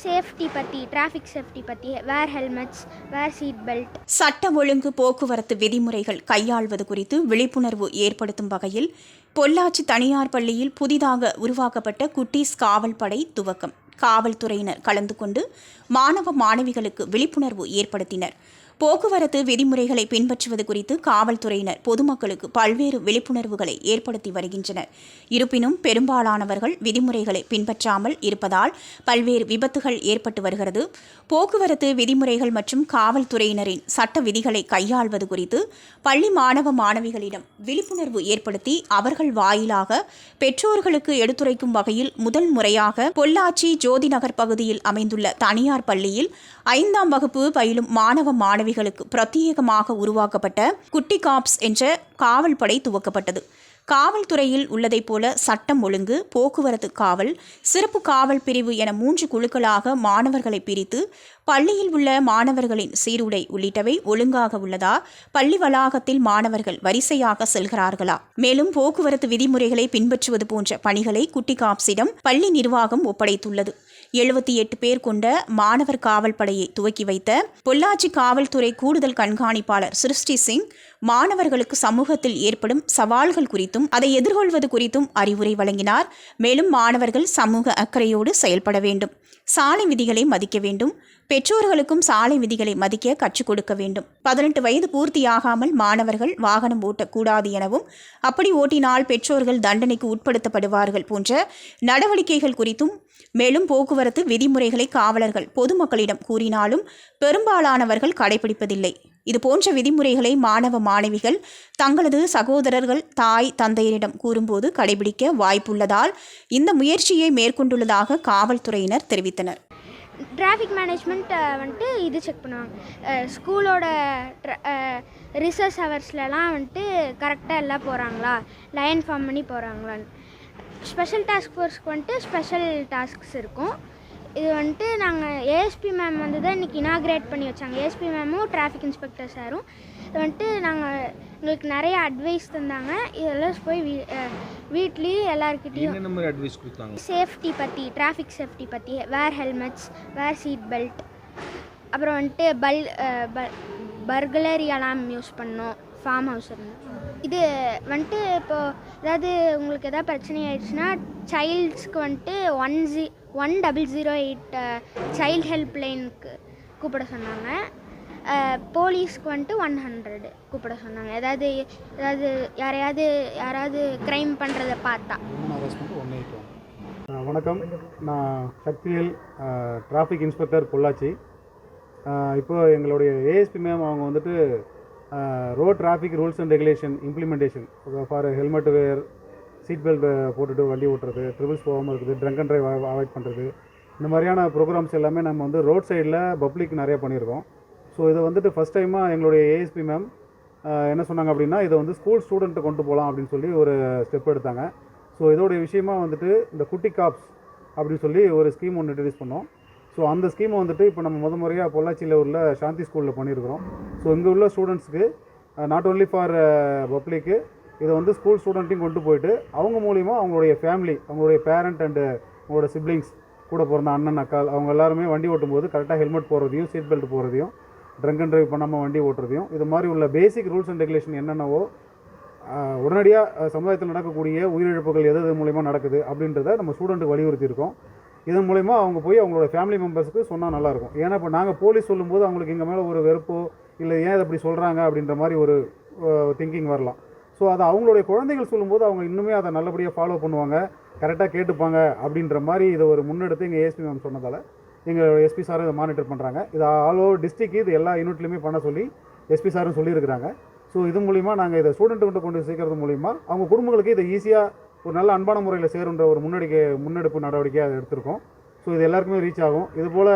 Safety பற்றி traffic safety பற்றி wear helmets wear seat belt சட்டம் ஒழுங்கு போக்குவரத்து விதிமுறைகள் கையாள்வது குறித்து விழிப்புணர்வு ஏற்படுத்தும் வகையில் பொள்ளாச்சி தனியார் பள்ளியில் புதிதாக உருவாக்கப்பட்ட குட்டீஸ் காவல் படை துவக்கம். காவல்துறையினர் கலந்து கொண்டு மாணவ மாணவிகளுக்கு விழிப்புணர்வு ஏற்படுத்தினர். போக்குவரத்து விதிமுறைகளை பின்பற்றுவது குறித்து காவல்துறையினர் பொதுமக்களுக்கு பல்வேறு விழிப்புணர்வுகளை ஏற்படுத்தி வருகின்றனர். இருப்பினும் பெரும்பாலானவர்கள் விதிமுறைகளை பின்பற்றாமல் இருப்பதால் பல்வேறு விபத்துகள் ஏற்பட்டு வருகிறது. போக்குவரத்து விதிமுறைகள் மற்றும் காவல்துறையினரின் சட்ட விதிகளை கையாள்வது குறித்து பள்ளி மாணவ மாணவிகளிடம் விழிப்புணர்வு ஏற்படுத்தி அவர்கள் வாயிலாக பெற்றோர்களுக்கு எடுத்துரைக்கும் வகையில் முதல் முறையாக பொள்ளாச்சி ஜோதிநகர் பகுதியில் அமைந்துள்ள தனியார் பள்ளியில் ஐந்தாம் வகுப்பு பயிலும் மாணவ படவிகளுக்கு பிரத்யேகமாக உருவாக்கப்பட்ட குட்டி காப்ஸ் என்ற காவல் படை துவக்கப்பட்டது. காவல்துறையில் உள்ளதைப் போல சட்டம் ஒழுங்கு போக்குவரத்து காவல் சிறப்பு காவல் பிரிவு என மூன்று குழுக்களாக மாணவர்களை பிரித்து பள்ளியில் உள்ள மாணவர்களின் சீருடை உள்ளிட்டவை ஒழுங்காக உள்ளதா பள்ளி வளாகத்தில் மாணவர்கள் வரிசையாக செல்கிறார்களா? மேலும் போக்குவரத்து விதிமுறைகளை பின்பற்றுவது போன்ற பணிகளை குட்டி காப்ஸிடம் பள்ளி நிர்வாகம் ஒப்படைத்துள்ளது. எழுபத்தி எட்டு பேர் கொண்ட மாணவர் காவல் படையை துவக்கி வைத்த பொள்ளாச்சி காவல்துறை கூடுதல் கண்காணிப்பாளர் சிருஷ்டி சிங் மாணவர்களுக்கு சமூகத்தில் ஏற்படும் சவால்கள் குறித்தும் அதை எதிர்கொள்வது குறித்தும் அறிவுரை வழங்கினார். மேலும் மாணவர்கள் சமூக அக்கறையோடு செயல்பட வேண்டும். சாலை விதிகளை மதிக்க வேண்டும். பெற்றோர்களுக்கும் சாலை விதிகளை மதிக்க கற்றுக் கொடுக்க வேண்டும். பதினெட்டு வயது பூர்த்தியாகாமல் மாணவர்கள் வாகனம் ஓட்டக்கூடாது எனவும் அப்படி ஓட்டினால் பெற்றோர்கள் தண்டனைக்கு உட்படுத்தப்படுவார்கள் போன்ற நடவடிக்கைகள் குறித்தும் மேலும் போக்குவரத்து விதிமுறைகளை காவலர்கள் பொதுமக்களிடம் கூறினாலும் பெரும்பாலானவர்கள் கடைபிடிப்பதில்லை. இது போன்ற விதிமுறைகளை மாணவ மாணவிகள் தங்களது சகோதரர்கள் தாய் தந்தையரிடம் கூறும்போது கடைபிடிக்க வாய்ப்புள்ளதால் இந்த முயற்சியை மேற்கொண்டுள்ளதாக காவல்துறையினர் தெரிவித்தனர். டிராஃபிக் மேனேஜ்மெண்ட் வந்துட்டு இது செக் பண்ணுவாங்க. ஸ்கூலோட ரிசர்ச் ஹவர்ஸ்லலாம் வந்துட்டு கரெக்டாக எல்லாம் போகிறாங்களா லைன் ஃபார்ம் பண்ணி போகிறாங்களான்னு ஸ்பெஷல் டாஸ்க் ஃபோர்ஸ்க்கு வந்துட்டு ஸ்பெஷல் டாஸ்க்ஸ் இருக்கும். இது வந்துட்டு நாங்கள் ஏஎஸ்பி மேம் வந்து தான் இன்றைக்கி இனாக்ரேட் பண்ணி வச்சாங்க. ஏஎஸ்பி மேமும் டிராஃபிக் இன்ஸ்பெக்டர் சாரும் இது வந்துட்டு நாங்கள் எங்களுக்கு நிறைய அட்வைஸ் தந்தாங்க. இதெல்லாம் போய் வீ வீட்லேயும் எல்லாருக்கிட்டேயும் அட்வைஸ் கொடுத்தாங்க? சேஃப்டி பற்றி டிராஃபிக் சேஃப்டி பற்றி wear helmets wear seat belt அப்புறம் வந்துட்டு பல் பர்குலரி அலாம் யூஸ் பண்ணோம். ஃபார்ம் ஹவுஸ் இருந்து. இது வந்துட்டு இப்போது ஏதாவது உங்களுக்கு எதாவது பிரச்சனை ஆயிடுச்சுன்னா சைல்ட்ஸ்க்கு வந்துட்டு one G one double zero eight child help லைனுக்கு கூப்பிட சொன்னாங்க. போலீஸ்க்கு வந்துட்டு ஒன் ஹண்ட்ரடு கூப்பிட சொன்னாங்க. ஏதாவது ஏதாவது யாரையாவது யாராவது க்ரைம் பண்ணுறத பார்த்தா. வணக்கம். நான் சக்திவேல் டிராஃபிக் இன்ஸ்பெக்டர் பொள்ளாச்சி. இப்போது இப்போ எங்களுடைய ஏஎஸ்பி மேம் அவங்க வந்துட்டு road traffic rules and regulation implementation for helmet wear seat belt போட்டுட்டு வண்டி ஓட்டுறது ட்ரிபிள்ஸ் போகாமல் இருக்குது ட்ரங்க் அண்ட் ட்ரைவ் அவாய்ட் பண்ணுறது இந்த மாதிரியான ப்ரோக்ராம்ஸ் எல்லாமே நம்ம வந்து ரோட் சைடில் பப்ளிக் நிறைய பண்ணியிருக்கோம். ஸோ இதை வந்துட்டு ஃபஸ்ட் டைமாக எங்களுடைய ஏஎஸ்பி மேம் என்ன சொன்னாங்க அப்படின்னா இதை வந்து ஸ்கூல் ஸ்டூடெண்ட்டை கொண்டு போகலாம் அப்படின்னு சொல்லி ஒரு ஸ்டெப் எடுத்தாங்க. ஸோ இதோடைய விஷயமா வந்துட்டு இந்த குட்டி காப்ஸ் அப்படின்னு சொல்லி ஒரு ஸ்கீம் ஒன்று இன்ட்ரடியூஸ் பண்ணோம். ஸோ அந்த ஸ்கீமை வந்துட்டு இப்போ நம்ம முத முறையாக பொள்ளாச்சியில் உள்ள சாந்தி ஸ்கூலில் பண்ணியிருக்கிறோம். ஸோ இங்கே உள்ள ஸ்டூடெண்ட்ஸ்க்கு நாட் ஓன்லி ஃபார் பப்ளிக்கு இதை வந்து ஸ்கூல் ஸ்டூடெண்ட்டையும் கொண்டு போயிட்டு அவங்க மூலிமா அவங்களுடைய ஃபேமிலி அவங்களுடைய பேரண்ட் அண்டு அவங்களோட சிப்ளிங்ஸ் கூட பிறந்த அண்ணன் அக்கால் அவங்க எல்லாருமே வண்டி ஓட்டும்போது கரெக்டாக ஹெல்மெட் போடுறதையும் சீட் பெல்ட் போடுறதையும் ட்ரங்க் அண்ட் ட்ரைவ் பண்ணாமல் வண்டி ஓட்டுறதையும் இது மாதிரி உள்ள பேசிக் ரூல்ஸ் அண்ட் ரெகுலேஷன் என்னென்னவோ உடனடியாக சமுதாயத்தில் நடக்கக்கூடிய உயிரிழப்புகள் எது எது மூலிமா நடக்குது அப்படின்றத நம்ம ஸ்டூடெண்ட்டுக்கு வலியுறுத்தியிருக்கோம். இதன் மூலிமா அவங்க போய் அவங்களோட ஃபேமிலி மெம்பர்ஸுக்கு சொன்னால் நல்லாயிருக்கும் ஏன்னா இப்போ நாங்கள் போலீஸ் சொல்லும்போது அவங்களுக்கு எங்கள் மேலே ஒரு வெறுப்போ இல்லை ஏன் இதை அப்படி சொல்கிறாங்க அப்படின்ற மாதிரி ஒரு திங்கிங் வரலாம். ஸோ அதை அவங்களுடைய குழந்தைகள் சொல்லும்போது அவங்க இன்னுமே அதை நல்லபடியாக ஃபாலோ பண்ணுவாங்க. கரெக்டாக கேட்டுப்பாங்க அப்படின்ற மாதிரி இதை ஒரு முன்னெடுத்து எங்கள் ஏஎஸ்பி மேம் சொன்னதால் எங்கள் எஸ்பி சாரும் இதை மானிட்டர் பண்ணுறாங்க இது ஆல் ஓவர் டிஸ்ட்ரிக்கு இது எல்லா யூனிட்லையுமே பண்ண சொல்லி எஸ்பி சாரும் சொல்லியிருக்கிறாங்க. ஸோ இது மூலிமா நாங்கள் இதை ஸ்டூடெண்ட்டு கொண்டு சேர்க்கறது மூலிமா அவங்க குடும்பங்களுக்கு இதை ஈஸியாக ஒரு நல்ல அன்பான முறையில் சேருன்ற ஒரு முன்னெடுக்க முன்னெடுப்பு நடவடிக்கையாக அதை எடுத்திருக்கோம். ஸோ இது எல்லாருக்குமே ரீச் ஆகும். இதுபோல்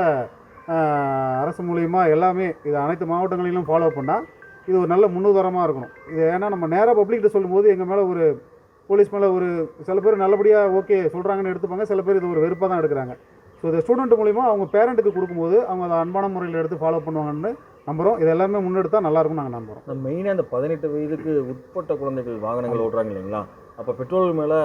அரசு மூலிமா எல்லாமே இது அனைத்து மாவட்டங்களிலும் ஃபாலோ பண்ணால் இது ஒரு நல்ல முன்னுதாரணமாக இருக்கணும். இது ஏன்னா நம்ம நேராக பப்ளிக்கிட்ட சொல்லும்போது எங்கள் மேலே ஒரு போலீஸ் மேலே ஒரு சில பேர் நல்லபடியாக ஓகே சொல்கிறாங்கன்னு எடுத்துப்பாங்க. சில பேர் இது ஒரு வெறுப்பாக தான் எடுக்கிறாங்க. ஸோ இதை ஸ்டூடெண்ட் மூலிமா அவங்க பேரண்ட்டுக்கு கொடுக்கும்போது அவங்க அதை அன்பான முறையில் எடுத்து ஃபாலோ பண்ணுவாங்கன்னு நம்புகிறோம் இது எல்லாமே முன்னெடுத்தா நல்லா இருக்கும் நாங்கள் நம்புகிறோம் மெயினாக அந்த பதினெட்டு வயதுக்கு உட்பட்ட குழந்தைகள் வாகனங்கள் ஓட்டுறாங்க இல்லைங்களா? அப்போ பெட்ரோல் மேலே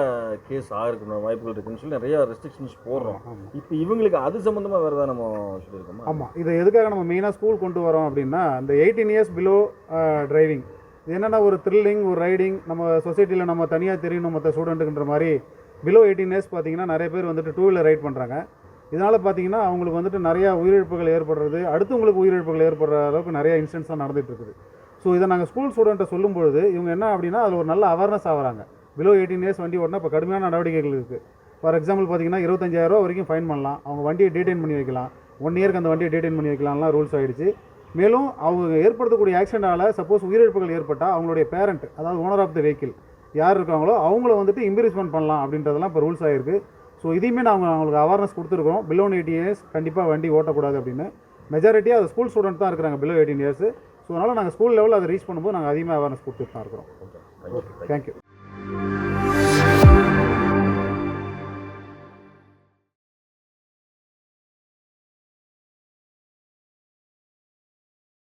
கேஸ் ஆகிறதுக்கு வாய்ப்புகள் இருக்குன்னு சொல்லி நிறைய ரெஸ்ட்ரிக்ஷன்ஸ் போடுறோம். இப்போ இவங்களுக்கு அது சம்மந்தமாக வேறு ஏதாவது நம்ம சொல்லியிருக்கோமா? ஆமாம் இதை எதுக்காக நம்ம மெயினாக ஸ்கூல் கொண்டு வரோம் அப்படின்னா இந்த எயிட்டீன் இயர்ஸ் பிலோ டிரைவிங் இது என்னென்னா ஒரு த்ரில்லிங் ஒரு ரைடிங் நம்ம சொசைட்டியில் நம்ம தனியாக தெரியணும் மற்ற ஸ்டூடெண்ட்டுன்ற மாதிரி. பிலோ எயிட்டீன் இயர்ஸ் பார்த்தீங்கன்னா நிறைய பேர் வந்துட்டு டூ வீலர் ரைட் பண்ணுறாங்க இதனால் பார்த்தீங்கன்னா அவங்களுக்கு வந்துட்டு நிறையா உயிரிழப்புகள் ஏற்படுறது அடுத்தவங்களுக்கு உயிரிழப்புகள் ஏற்படுற அளவுக்கு நிறைய இன்சிடென்ட்ஸ்லாம் நடந்துட்டு இருக்குது. ஸோ இதை நாங்கள் ஸ்கூல் ஸ்டூடெண்ட்டை சொல்லும்பொழுது இவங்க என்ன அப்படின்னா அதில் ஒரு நல்ல அவேர்னஸ் ஆகுறாங்க. பிலோ எயிட்டீன் இயர்ஸ் வண்டி ஓட்டினா இப்போ கடுமையான நடவடிக்கைகள் இருக்குது ஃபார் எக்ஸாம்பிள் பார்த்தீங்கன்னா இருபத்தஞ்சாயிரம் ரூபா வரைக்கும் ஃபைன் பண்ணலாம். அவங்க வண்டியை டீடைன் பண்ணி வைக்கலாம். ஒன் இயர்க்கு அந்த வண்டியை டீடைன் பண்ணி வைக்கலாம்லாம் ரூல்ஸ் ஆயிடுச்சு. மேலும் அவங்க ஏற்படுத்தக்கூடிய ஆக்சிடென்டால் சப்போஸ் உயிரிழப்புகள் ஏற்பட்டால் அவங்களுடைய பேரண்ட் அதாவது ஓனர் ஆஃப் த வெஹிக்கிள் யார் இருக்காங்களோ அவங்கள வந்துட்டு இம்ப்ரீஸ்மெண்ட் பண்ணலாம் அப்படின்றதெல்லாம் இப்போ ரூல்ஸ் ஆயிருக்கு. ஸோ இதையுமே நாங்கள் அவங்களுக்கு அவேர்னஸ் கொடுத்துருக்கோம் பிலோ எயிட்டி இயர்ஸ் கண்டிப்பாக வண்டி ஓட்டக்கூடாது அப்படின்னு. மெஜாரிட்டியாக அது ஸ்கூல் ஸ்டூடெண்ட் தான் இருக்கிறாங்க பிலோ எயிட்டீன் இயர்ஸ் ஸோ அதனால் நாங்கள் ஸ்கூல் லெவலில் அதை ரீச் பண்ணும்போது நாங்கள் அதிகமாக அவேர்னஸ் கொடுத்துட்டு தான் இருக்கிறோம். Okay thank you Thank you.